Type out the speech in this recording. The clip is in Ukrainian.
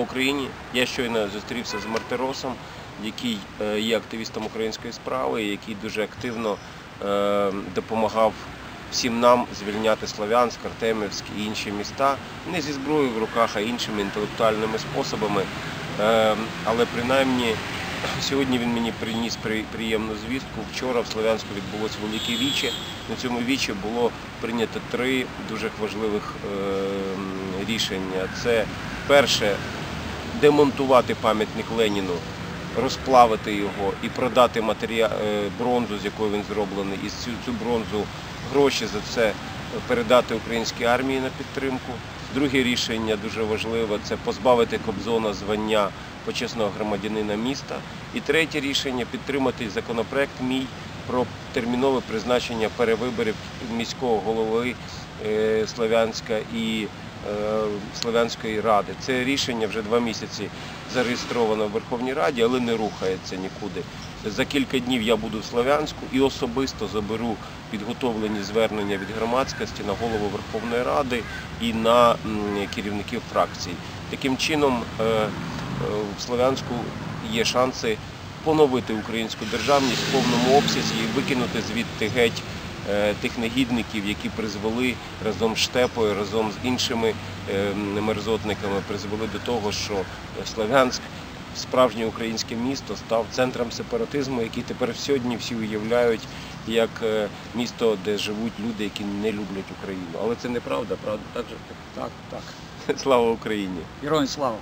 Україні. Я щойно зустрівся з Мартиросом, який е, є активістом української справи, який дуже активно е, допомагав всім нам звільняти Слов'янськ, Артемівськ і інші міста не зі зброєю в руках, а іншими інтелектуальними способами. Е, Але принаймні сьогодні він мені приніс приємну звістку. Вчора в Слов'янську відбулось велике віче. На цьому вічі було прийнято три дуже важливих рішення. Це перше демонтувати пам'ятник Леніну, розплавити його і продати матеріал бронзу, з якої він зроблений, і цю, цю бронзу гроші за це передати українській армії на підтримку. Друге рішення дуже важливе це позбавити Кобзона звання почесного громадянина міста. І третє рішення підтримати законопроект мій про термінове призначення перевиборів міського голови е, Слов'янська і е, Слов'янської ради. Це рішення вже два місяці зареєстровано в Верховній Раді, але не рухається нікуди. За кілька днів я буду в Слов'янську і особисто заберу підготовлені звернення від громадськості на голову Верховної Ради і на керівників фракцій. Таким чином е, е, в Слов'янську є шанси поновити українську державність в повному обсязі і викинути звідти геть е, тих негідників, які призвели разом з Штепою, разом з іншими е, мерзотниками, призвели до того, що Слов'янськ, справжнє українське місто, став центром сепаратизму, який тепер сьогодні всі уявляють як е, місто, де живуть люди, які не люблять Україну. Але це неправда, правда? Так же? Так, так. Слава Україні! Героям слава.